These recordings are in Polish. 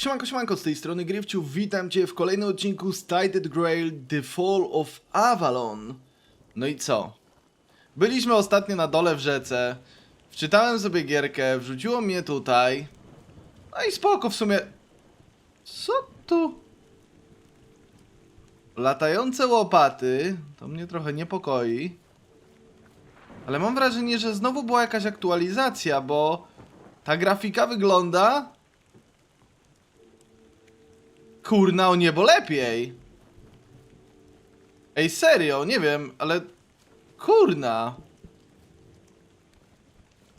Siemanko, siemanko, z tej strony Grywciu, witam Cię w kolejnym odcinku z Grail The Fall of Avalon. No i co? Byliśmy ostatnio na dole w rzece, wczytałem sobie gierkę, wrzuciło mnie tutaj. No i spoko w sumie. Co tu? Latające łopaty, to mnie trochę niepokoi. Ale mam wrażenie, że znowu była jakaś aktualizacja, bo ta grafika wygląda Kurna o niebo lepiej. Ej, serio, nie wiem, ale... Kurna.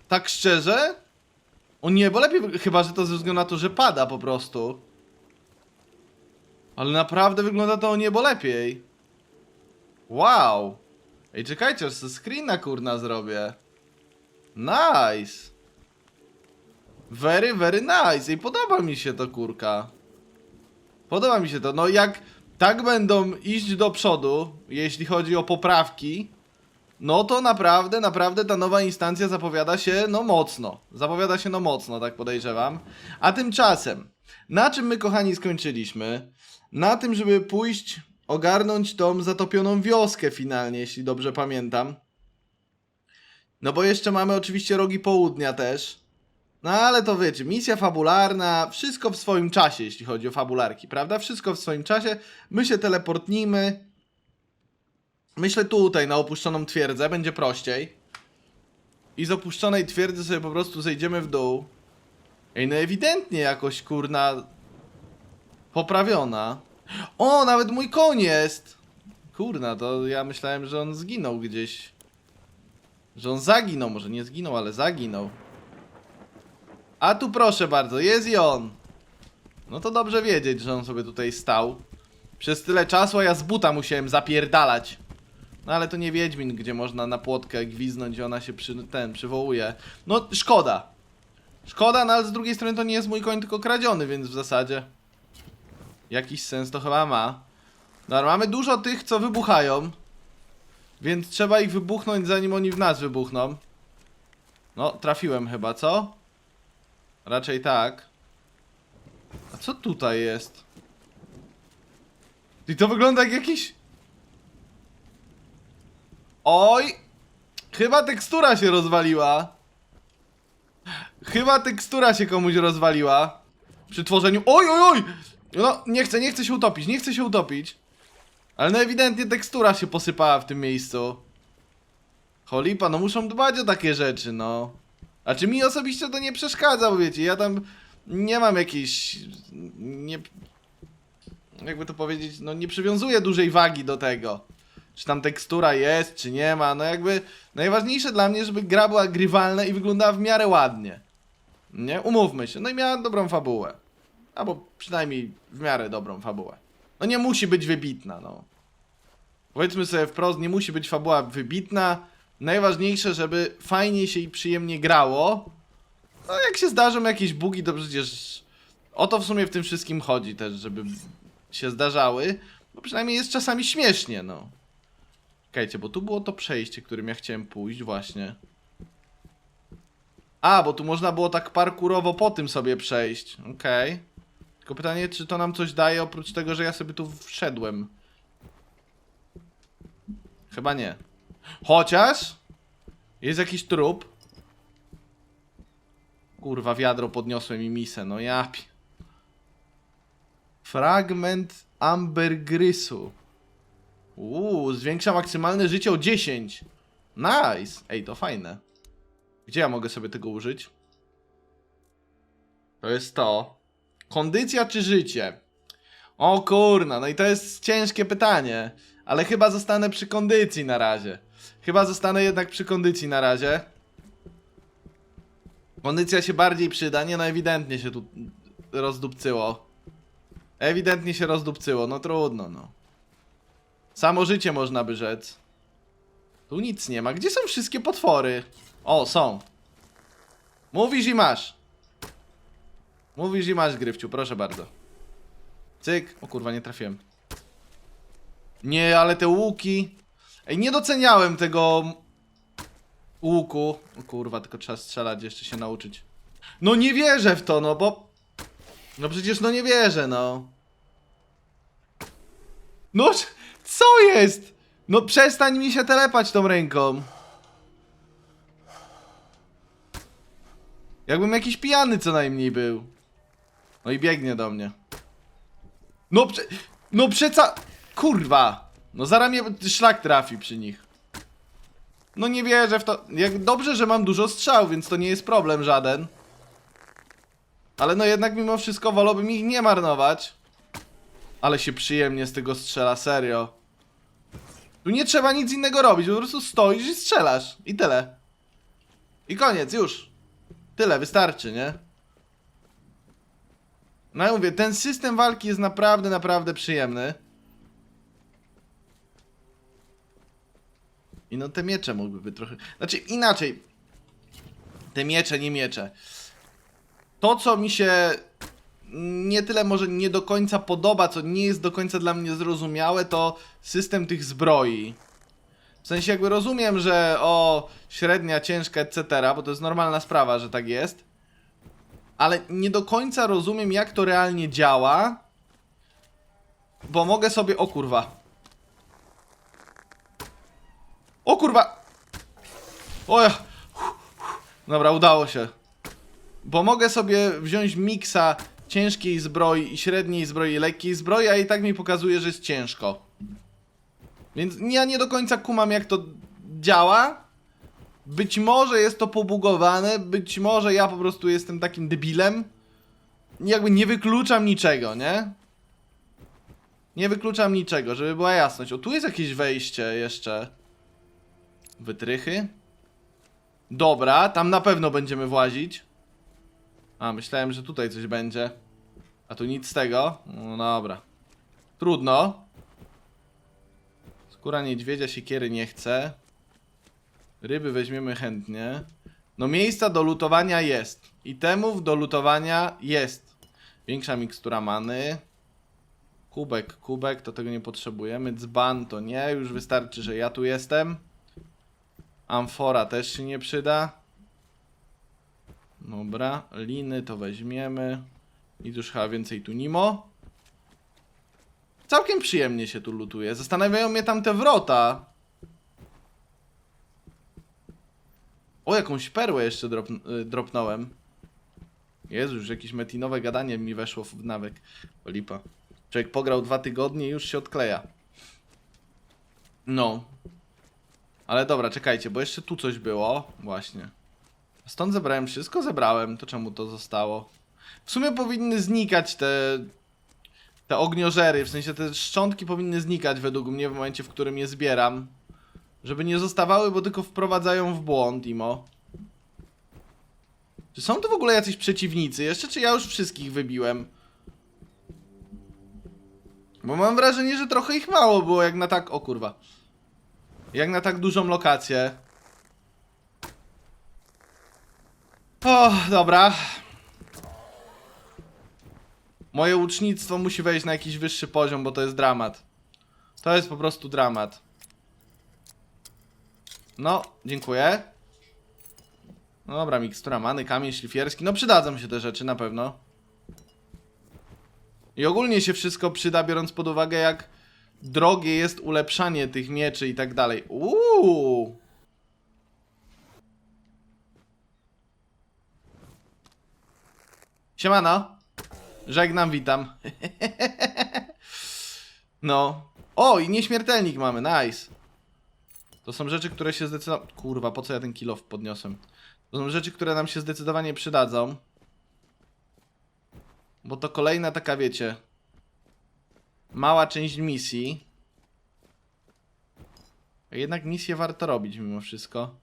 Tak szczerze? O niebo lepiej, chyba że to ze względu na to, że pada po prostu. Ale naprawdę wygląda to o niebo lepiej. Wow. Ej, czekajcie, aż screena kurna zrobię. Nice. Very, very nice. Ej, podoba mi się to kurka. Podoba mi się to. No jak tak będą iść do przodu, jeśli chodzi o poprawki, no to naprawdę, naprawdę ta nowa instancja zapowiada się no mocno. Zapowiada się no mocno, tak podejrzewam. A tymczasem, na czym my kochani skończyliśmy? Na tym, żeby pójść ogarnąć tą zatopioną wioskę finalnie, jeśli dobrze pamiętam. No bo jeszcze mamy oczywiście rogi południa też. No ale to wiecie, misja fabularna, wszystko w swoim czasie, jeśli chodzi o fabularki, prawda? Wszystko w swoim czasie. My się teleportnijmy. Myślę tutaj na opuszczoną twierdzę, będzie prościej. I z opuszczonej twierdzy sobie po prostu zejdziemy w dół. Ej, no ewidentnie jakoś kurna poprawiona. O, nawet mój koń jest! Kurna, to ja myślałem, że on zginął gdzieś. Że on zaginął, może nie zginął, ale zaginął. A tu proszę bardzo, jest i on. No to dobrze wiedzieć, że on sobie tutaj stał. Przez tyle czasu, a ja z buta musiałem zapierdalać. No ale to nie Wiedźmin, gdzie można na płotkę gwiznąć i ona się przy, ten, przywołuje. No szkoda. Szkoda, no ale z drugiej strony to nie jest mój koń, tylko kradziony, więc w zasadzie jakiś sens to chyba ma. No ale mamy dużo tych, co wybuchają. Więc trzeba ich wybuchnąć, zanim oni w nas wybuchną. No, trafiłem chyba, co? Raczej tak. A co tutaj jest? I to wygląda jak jakiś... Oj! Chyba tekstura się rozwaliła. Chyba tekstura się komuś rozwaliła. Przy tworzeniu... Oj, oj, oj! No, nie chcę, nie chcę się utopić, nie chcę się utopić. Ale no ewidentnie tekstura się posypała w tym miejscu. Cholipa, no muszą dbać o takie rzeczy, no. A czy mi osobiście to nie przeszkadza, bo wiecie, ja tam nie mam jakiejś. Nie. Jakby to powiedzieć, no nie przywiązuję dużej wagi do tego. Czy tam tekstura jest, czy nie ma. No jakby najważniejsze dla mnie, żeby gra była grywalna i wyglądała w miarę ładnie. Nie? Umówmy się. No i miała dobrą fabułę. Albo przynajmniej w miarę dobrą fabułę. No nie musi być wybitna, no. Powiedzmy sobie wprost, nie musi być fabuła wybitna. Najważniejsze, żeby fajnie się i przyjemnie grało. No jak się zdarzą jakieś bugi, to przecież o to w sumie w tym wszystkim chodzi też, żeby się zdarzały. Bo przynajmniej jest czasami śmiesznie, no. Czekajcie, bo tu było to przejście, którym ja chciałem pójść właśnie. A, bo tu można było tak parkurowo po tym sobie przejść. Okej. Tylko pytanie, czy to nam coś daje oprócz tego, że ja sobie tu wszedłem. Chyba nie. Chociaż jest jakiś trup. Kurwa, wiadro podniosłem i misę, no ja. Fragment ambergrysu. Uuu, zwiększa maksymalne życie o 10. Nice. Ej, to fajne. Gdzie ja mogę sobie tego użyć? To jest to. Kondycja czy życie? O kurna, no i to jest ciężkie pytanie. Ale chyba zostanę przy kondycji na razie. Chyba zostanę jednak przy kondycji na razie. Kondycja się bardziej przyda, nie no ewidentnie się tu rozdupcyło. Ewidentnie się rozdupcyło, no trudno no. Samo życie można by rzec. Tu nic nie ma. Gdzie są wszystkie potwory? O, są. Mówisz i masz. Mówisz i masz, Grywciu, proszę bardzo. Cyk. O kurwa, nie trafiłem. Nie, ale te łuki. Ej, nie doceniałem tego łuku. O kurwa, tylko trzeba strzelać, jeszcze się nauczyć. No nie wierzę w to, no bo... No przecież no nie wierzę, no. No, co jest? No przestań mi się telepać tą ręką. Jakbym jakiś pijany co najmniej był. No i biegnie do mnie. No prze... No przeca... Kurwa! No zaraz mnie szlak trafi przy nich. No nie wierzę w to. Jak dobrze, że mam dużo strzał, więc to nie jest problem żaden. Ale no jednak mimo wszystko wolałbym ich nie marnować. Ale się przyjemnie z tego strzela, serio. Tu nie trzeba nic innego robić, po prostu stoisz i strzelasz. I tyle. I koniec, już. Tyle, wystarczy, nie? No ja mówię, ten system walki jest naprawdę, naprawdę przyjemny. I no te miecze mogłyby trochę... Znaczy inaczej. Te miecze, nie miecze. To, co mi się nie tyle może nie do końca podoba, co nie jest do końca dla mnie zrozumiałe, to system tych zbroi. W sensie jakby rozumiem, że o średnia, ciężka, etc., bo to jest normalna sprawa, że tak jest. Ale nie do końca rozumiem, jak to realnie działa. Bo mogę sobie. O kurwa. O kurwa! O. Dobra, udało się. Bo mogę sobie wziąć miksa ciężkiej zbroi średniej zbroi lekkiej zbroi, a i tak mi pokazuje, że jest ciężko. Więc ja nie do końca kumam jak to działa. Być może jest to pobugowane, być może ja po prostu jestem takim debilem. Jakby nie wykluczam niczego, nie? Nie wykluczam niczego, żeby była jasność. O, tu jest jakieś wejście jeszcze. Wytrychy. Dobra, tam na pewno będziemy włazić. A, myślałem, że tutaj coś będzie. A tu nic z tego? No dobra. Trudno. Skóra niedźwiedzia siekiery nie chce. Ryby weźmiemy chętnie. No miejsca do lutowania jest. Itemów do lutowania jest. Większa mikstura many. Kubek, kubek, to tego nie potrzebujemy. Dzban to nie, już wystarczy, że ja tu jestem. Amfora też się nie przyda. Dobra, liny to weźmiemy. I już chyba więcej tu Nimo. Całkiem przyjemnie się tu lutuje. Zastanawiają mnie tam te wrota. O, jakąś perłę jeszcze drop, y, dropnąłem. Jezu, już jakieś metinowe gadanie mi weszło w nawyk. O, lipa. Człowiek pograł dwa tygodnie i już się odkleja. No. Ale dobra, czekajcie, bo jeszcze tu coś było. Właśnie. Stąd zebrałem wszystko? Zebrałem. To czemu to zostało? W sumie powinny znikać te... Te ogniożery, w sensie te szczątki powinny znikać według mnie w momencie, w którym je zbieram. Żeby nie zostawały, bo tylko wprowadzają w błąd, Imo. Czy są tu w ogóle jacyś przeciwnicy jeszcze, czy ja już wszystkich wybiłem? Bo mam wrażenie, że trochę ich mało było, jak na tak... O kurwa. Jak na tak dużą lokację. O, dobra. Moje łucznictwo musi wejść na jakiś wyższy poziom, bo to jest dramat. To jest po prostu dramat. No, dziękuję. No dobra, mikstura many, kamień szlifierski. No przydadzą się te rzeczy na pewno. I ogólnie się wszystko przyda, biorąc pod uwagę, jak drogie jest ulepszanie tych mieczy i tak dalej. Uuu. Siemano. Żegnam, witam. no. O, i nieśmiertelnik mamy, nice. To są rzeczy, które się zdecydowanie... Kurwa, po co ja ten kilof podniosłem? To są rzeczy, które nam się zdecydowanie przydadzą. Bo to kolejna taka, wiecie... Mała część misji. Jednak misję warto robić mimo wszystko.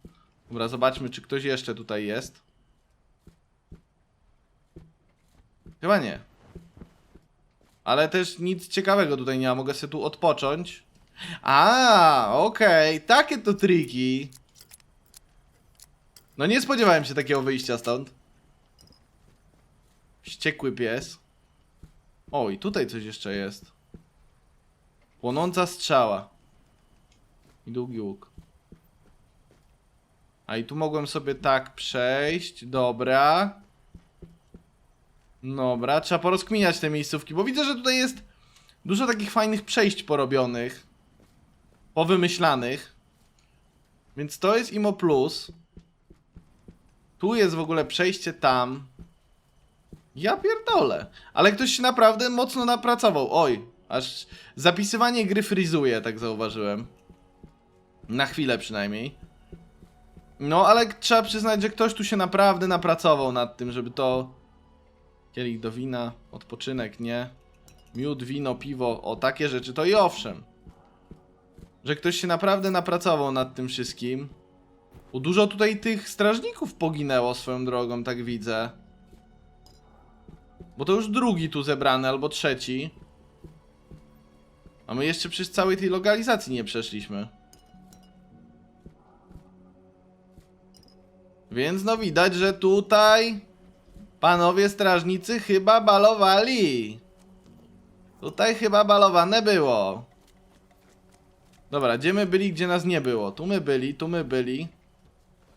Dobra, zobaczmy, czy ktoś jeszcze tutaj jest. Chyba nie. Ale też nic ciekawego tutaj nie ma. Mogę sobie tu odpocząć. A, okej, takie to triki. No nie spodziewałem się takiego wyjścia stąd. Wściekły pies. O, i tutaj coś jeszcze jest. Płonąca strzała. I długi łuk. A i tu mogłem sobie tak przejść. Dobra. Dobra, trzeba porozkminiać te miejscówki, bo widzę, że tutaj jest dużo takich fajnych przejść porobionych. Powymyślanych. Więc to jest Imo Plus. Tu jest w ogóle przejście tam. Ja pierdolę. Ale ktoś się naprawdę mocno napracował. Oj, aż zapisywanie gry frizuje, tak zauważyłem. Na chwilę przynajmniej. No, ale trzeba przyznać, że ktoś tu się naprawdę napracował nad tym, żeby to... Kielich do wina, odpoczynek, nie? Miód, wino, piwo, o takie rzeczy, to i owszem. Że ktoś się naprawdę napracował nad tym wszystkim. Bo dużo tutaj tych strażników poginęło swoją drogą, tak widzę. Bo to już drugi tu zebrany, albo trzeci. A my jeszcze przez całej tej lokalizacji nie przeszliśmy. Więc no widać, że tutaj panowie strażnicy chyba balowali. Tutaj chyba balowane było. Dobra, gdzie my byli, gdzie nas nie było? Tu my byli, tu my byli.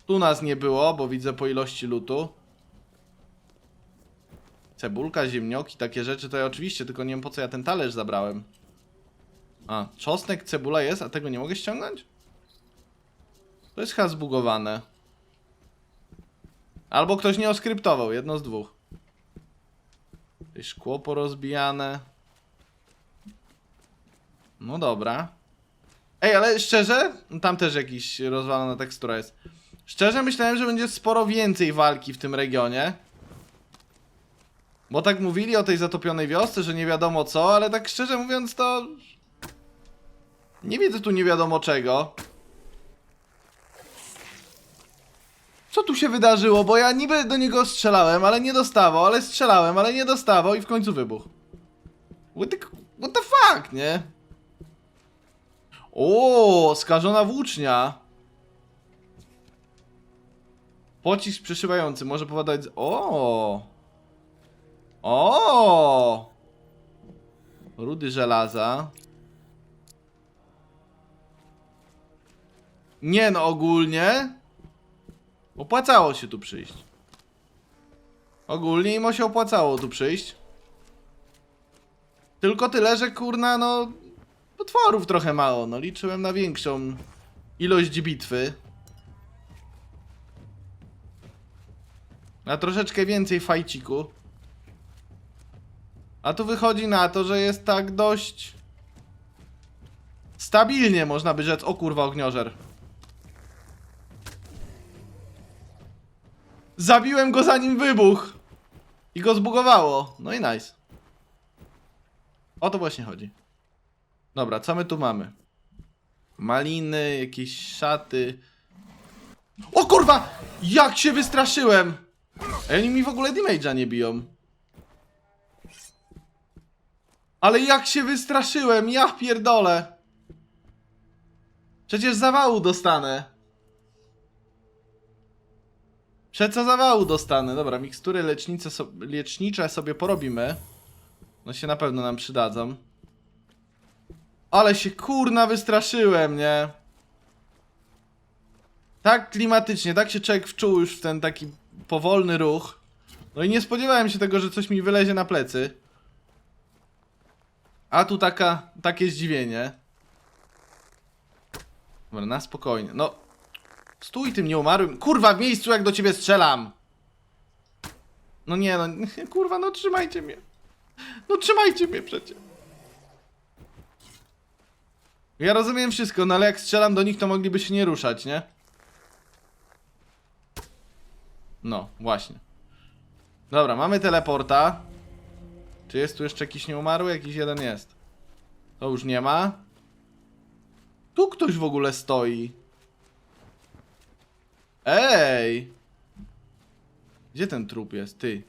Tu nas nie było, bo widzę po ilości lutu. Cebulka, ziemnioki, takie rzeczy to ja oczywiście, tylko nie wiem po co ja ten talerz zabrałem. A, czosnek, cebula jest, a tego nie mogę ściągnąć? To jest chyba zbugowane. Albo ktoś nie oskryptował, jedno z dwóch. Tutaj szkło porozbijane. No dobra. Ej, ale szczerze, tam też jakiś rozwalona tekstura jest. Szczerze myślałem, że będzie sporo więcej walki w tym regionie. Bo tak mówili o tej zatopionej wiosce, że nie wiadomo co, ale tak szczerze mówiąc to... Nie widzę tu nie wiadomo czego. Co tu się wydarzyło? Bo ja niby do niego strzelałem, ale nie dostawał, ale strzelałem, ale nie dostawał i w końcu wybuch. What the, fuck, nie? O, skażona włócznia. Pocisk przeszywający może powodować... O! O! Rudy żelaza. Nie no, ogólnie... Opłacało się tu przyjść. Ogólnie im się opłacało tu przyjść. Tylko tyle, że kurna, no... Potworów trochę mało, no liczyłem na większą ilość bitwy. Na troszeczkę więcej fajciku. A tu wychodzi na to, że jest tak dość... Stabilnie można by rzec. O kurwa, ogniożer. Zabiłem go zanim wybuch. I go zbugowało. No i nice. O to właśnie chodzi. Dobra, co my tu mamy? Maliny, jakieś szaty. O kurwa! Jak się wystraszyłem! Ej, oni mi w ogóle damage'a nie biją. Ale jak się wystraszyłem, ja pierdolę. Przecież zawału dostanę. Przeco zawału dostanę. Dobra, mikstury lecznice so lecznicze sobie porobimy. No się na pewno nam przydadzą. Ale się kurna wystraszyłem, nie? Tak klimatycznie, tak się człowiek wczuł już w ten taki powolny ruch. No i nie spodziewałem się tego, że coś mi wylezie na plecy. A tu taka, takie zdziwienie. Dobra, na spokojnie. No, stój tym nieumarłym. Kurwa, w miejscu jak do ciebie strzelam. No nie, no, kurwa, no trzymajcie mnie. No trzymajcie mnie przecież. Ja rozumiem wszystko, no ale jak strzelam do nich, to mogliby się nie ruszać, nie? No, właśnie. Dobra, mamy teleporta. Czy jest tu jeszcze jakiś nieumarły? Jakiś jeden jest. To już nie ma. Tu ktoś w ogóle stoi. Ej! Gdzie ten trup jest? Ty.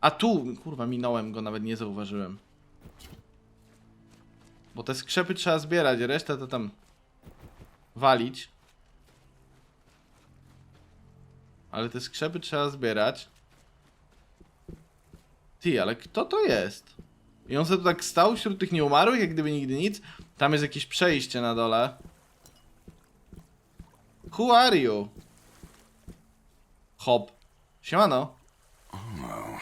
A tu! Kurwa, minąłem go, nawet nie zauważyłem. Bo te skrzepy trzeba zbierać, resztę to tam walić. Ale te skrzepy trzeba zbierać. Ty, ale kto to jest? I on sobie tu tak stał wśród tych nieumarłych, jak gdyby nigdy nic. Tam jest jakieś przejście na dole. Who are you? Hop. Siemano. Oh,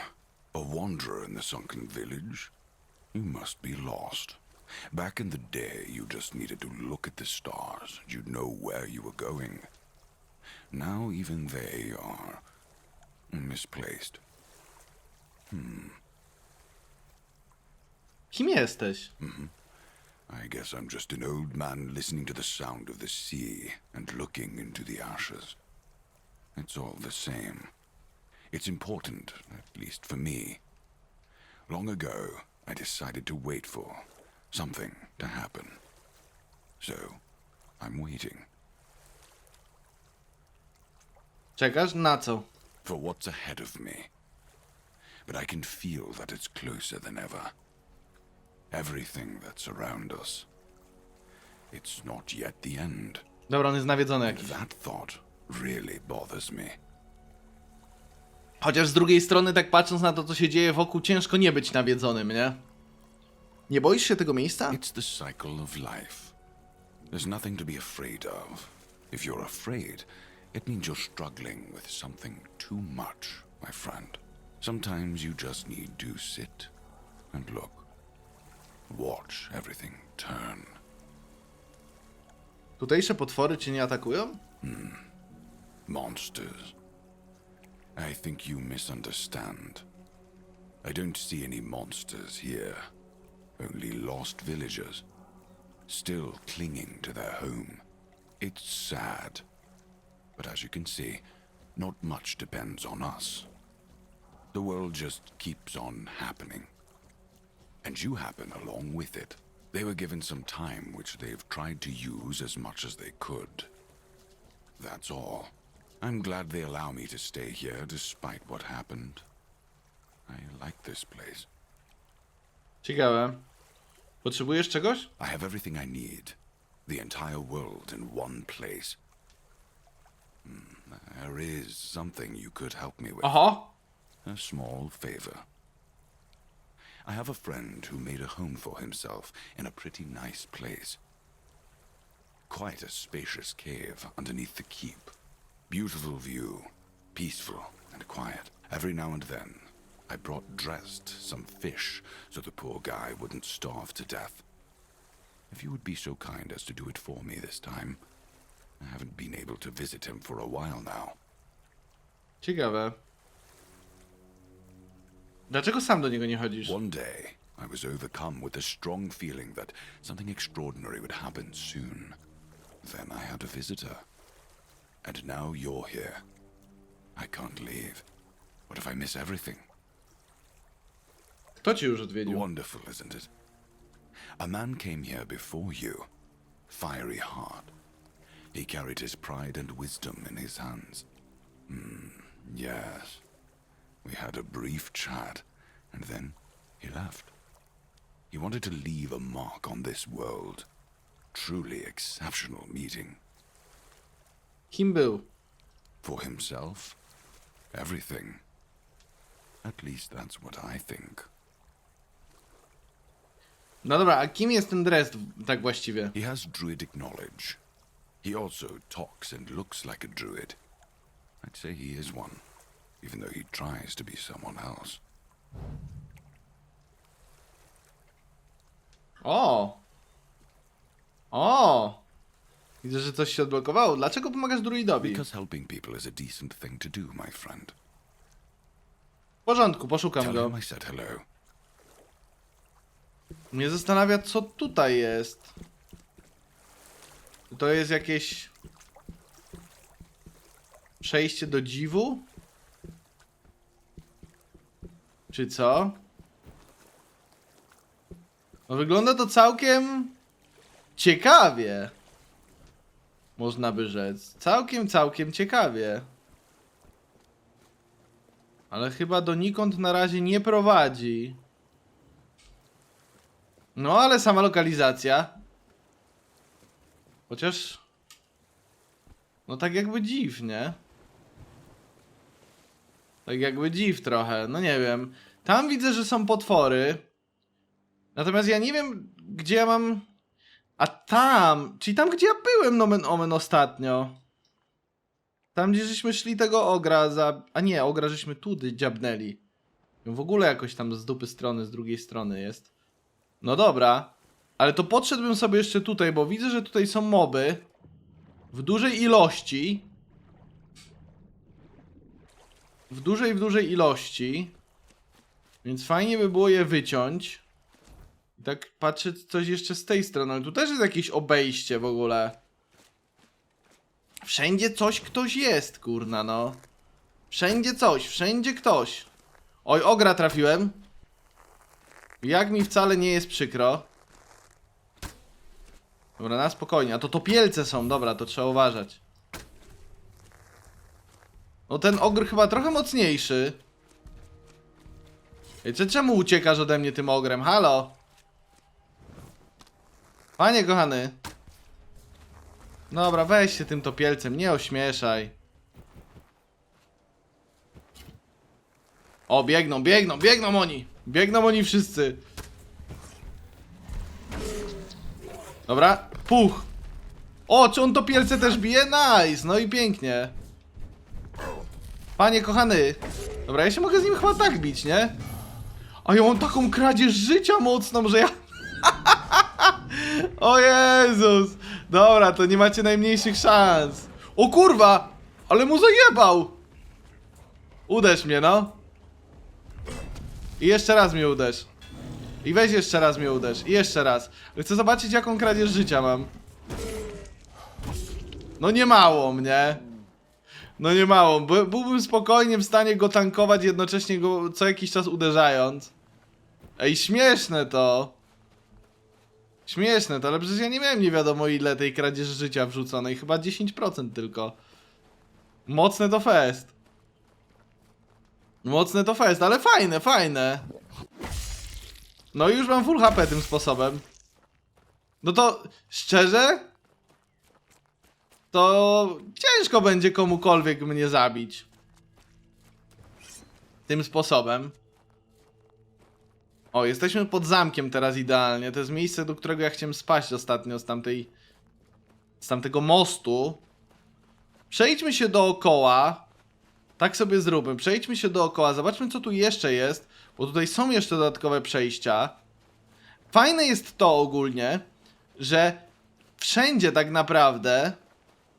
a wanderer in the sunken village? You must be lost. Back in the day, you just needed to look at the stars and you'd know where you were going. Now even they are misplaced. Hmm. Kim jesteś? I guess I'm just an old man listening to the sound of the sea and looking into the ashes. It's all the same. It's important, at least for me. Long ago, I decided to wait for something to happen. So, I'm waiting Czekasz na co? for what's ahead of me. But I can feel that it's closer than ever. Everything that's around us. It's not yet the end. Dobra, on jest nawiedzony jakiś. that thought really bothers me. Chociaż z drugiej strony, tak patrząc na to, co się dzieje wokół, ciężko nie być nawiedzonym, nie? Nie boisz się tego miejsca? It's the cycle of life. There's nothing to be afraid of. If you're afraid, it means you're struggling with something too much, my friend. Sometimes you just need to sit and look. Watch everything turn. Tutejsze potwory cię nie atakują? Hmm. Monsters. I think you misunderstand. I don't see any monsters here. Only lost villagers. Still clinging to their home. It's sad. But as you can see, not much depends on us. The world just keeps on happening. And you happen along with it. They were given some time which they've tried to use as much as they could. That's all. I'm glad they allow me to stay here despite what happened. I like this place. Ciekawe. Potrzebujesz czegoś? I have everything I need. The entire world in one place. Hmm, there is something you could help me with. Oho! A small favor. I have a friend who made a home for himself in a pretty nice place. Quite a spacious cave underneath the keep. Beautiful view, peaceful and quiet. Every now and then, I brought dressed some fish so the poor guy wouldn't starve to death. If you would be so kind as to do it for me this time. I haven't been able to visit him for a while now. Ciekawe. Dlaczego sam do niego nie chodzisz? One day, I was overcome with a strong feeling that something extraordinary would happen soon. Then I had a visitor. And now you're here. I can't leave. What if I miss everything? Kto ci już odwiedził? Wonderful, isn't it? A man came here before you. Fiery heart. He carried his pride and wisdom in his hands. Hmm, yes. We had a brief chat, and then he left. He wanted to leave a mark on this world. Truly exceptional meeting. Kim był? For himself, everything. At least that's what I think. No dobra, a kim jest ten Dresd tak właściwie? He has druidic knowledge. He also talks and looks like a druid. I'd say he is one, even though he tries to be someone else. O! O! Widzę, że coś się odblokowało. Dlaczego pomagasz druidowi? Because helping people is a decent thing to do, my friend. W porządku, poszukam Tell go. him I said hello. Mnie zastanawia, co tutaj jest. Czy to jest jakieś... Przejście do dziwu? Czy co? No wygląda to całkiem... Ciekawie. Można by rzec. Całkiem, całkiem ciekawie. Ale chyba donikąd na razie nie prowadzi. No, ale sama lokalizacja. Chociaż. No, tak jakby dziwnie. Tak jakby dziw trochę. No nie wiem. Tam widzę, że są potwory. Natomiast ja nie wiem, gdzie ja mam. A tam. Czyli tam, gdzie ja byłem, nomen omen ostatnio. Tam, gdzie żeśmy szli tego ogra za. A nie, ogra żeśmy tudy dziabnęli. W ogóle jakoś tam z dupy strony, z drugiej strony jest. No dobra. Ale to podszedłbym sobie jeszcze tutaj, bo widzę, że tutaj są moby. W dużej ilości. W dużej, w dużej ilości. Więc fajnie by było je wyciąć. I tak patrzę coś jeszcze z tej strony. Tu też jest jakieś obejście w ogóle. Wszędzie coś ktoś jest, kurna, no. Wszędzie coś, wszędzie ktoś. Oj, ogra trafiłem. Jak mi wcale nie jest przykro. Dobra, na spokojnie. A to topielce są, dobra, to trzeba uważać. No ten ogr chyba trochę mocniejszy. Ej, czy czemu uciekasz ode mnie tym ogrem? Halo? Panie kochany. Dobra, weź się tym topielcem, nie ośmieszaj. O, biegną, biegną, biegną oni! Biegną oni wszyscy. Dobra, puch. O, czy on topielce też bije? Nice, no i pięknie. Panie kochany. Dobra, ja się mogę z nim chyba tak bić, nie? A ja mam taką kradzież życia mocną, że ja... o Jezus! Dobra, to nie macie najmniejszych szans. O kurwa! Ale mu zajebał! Uderz mnie, no. I jeszcze raz mnie uderz. I weź jeszcze raz mnie uderz. I jeszcze raz. Chcę zobaczyć jaką kradzież życia mam. No nie mało mnie. No nie mało. By, byłbym spokojnie w stanie go tankować, jednocześnie go co jakiś czas uderzając. Ej, śmieszne to. Śmieszne to, ale przecież ja nie miałem nie wiadomo ile tej kradzieży życia wrzuconej. Chyba 10% tylko. Mocne to fest. Mocne to fest, ale fajne, fajne. No i już mam full HP tym sposobem. No to szczerze? To ciężko będzie komukolwiek mnie zabić. Tym sposobem. O, jesteśmy pod zamkiem teraz idealnie. To jest miejsce, do którego ja chciałem spaść ostatnio z tamtej. z tamtego mostu. Przejdźmy się dookoła. Tak sobie zróbmy. Przejdźmy się dookoła. Zobaczmy, co tu jeszcze jest. Bo tutaj są jeszcze dodatkowe przejścia. Fajne jest to ogólnie, że wszędzie tak naprawdę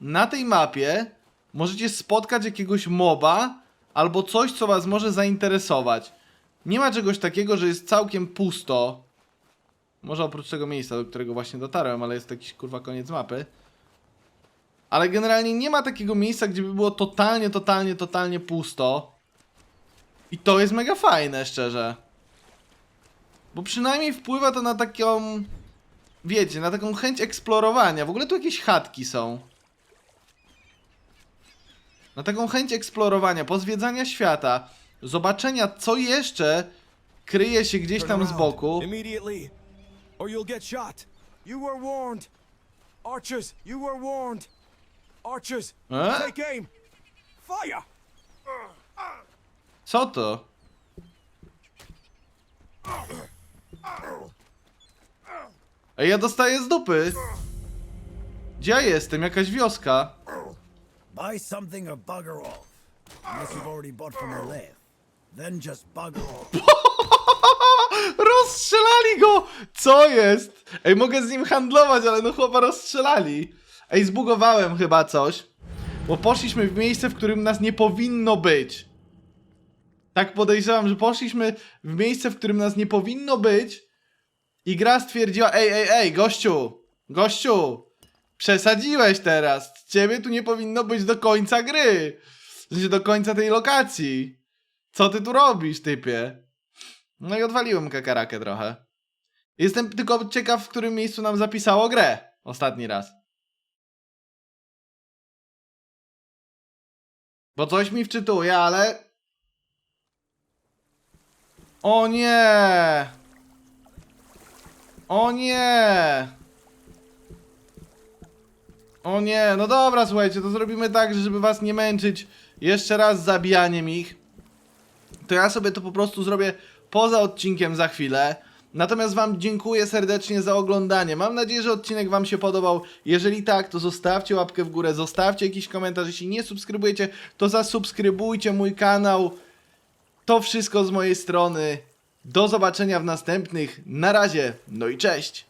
na tej mapie możecie spotkać jakiegoś moba albo coś, co was może zainteresować. Nie ma czegoś takiego, że jest całkiem pusto. Może oprócz tego miejsca, do którego właśnie dotarłem, ale jest jakiś kurwa koniec mapy. Ale generalnie nie ma takiego miejsca, gdzie by było totalnie, totalnie, totalnie pusto. I to jest mega fajne, szczerze. Bo przynajmniej wpływa to na taką. Wiecie, na taką chęć eksplorowania. W ogóle tu jakieś chatki są. Na taką chęć eksplorowania, pozwiedzania świata, zobaczenia, co jeszcze kryje się gdzieś tam z boku. Immediately, or you'll get shot. You were warned. Archers, you were warned. Archers, Eh? take aim. Fire! Co to? Ej, ja dostaję z dupy. Gdzie ja jestem? Jakaś wioska. Buy something or bugger off. Unless you've already bought from the left. Then just bugger off. Rozstrzelali go! Co jest? Ej, mogę z nim handlować, ale no chłopa rozstrzelali. Ej, zbugowałem chyba coś. Bo poszliśmy w miejsce, w którym nas nie powinno być. Tak podejrzewam, że poszliśmy w miejsce, w którym nas nie powinno być. I gra stwierdziła, ej, ej, ej, gościu, gościu, przesadziłeś teraz. Ciebie tu nie powinno być do końca gry. W sensie do końca tej lokacji. Co ty tu robisz, typie? No i odwaliłem kakarakę trochę. Jestem tylko ciekaw, w którym miejscu nam zapisało grę. Ostatni raz. Bo coś mi wczytuje, ale... O nie! O nie! O nie, no dobra, słuchajcie, to zrobimy tak, że żeby was nie męczyć jeszcze raz zabijaniem ich, to ja sobie to po prostu zrobię poza odcinkiem za chwilę. Natomiast Wam dziękuję serdecznie za oglądanie. Mam nadzieję, że odcinek Wam się podobał. Jeżeli tak, to zostawcie łapkę w górę, zostawcie jakiś komentarz. Jeśli nie subskrybujecie, to zasubskrybujcie mój kanał. to wszystko z mojej strony. Do zobaczenia w następnych. Na razie, no i cześć.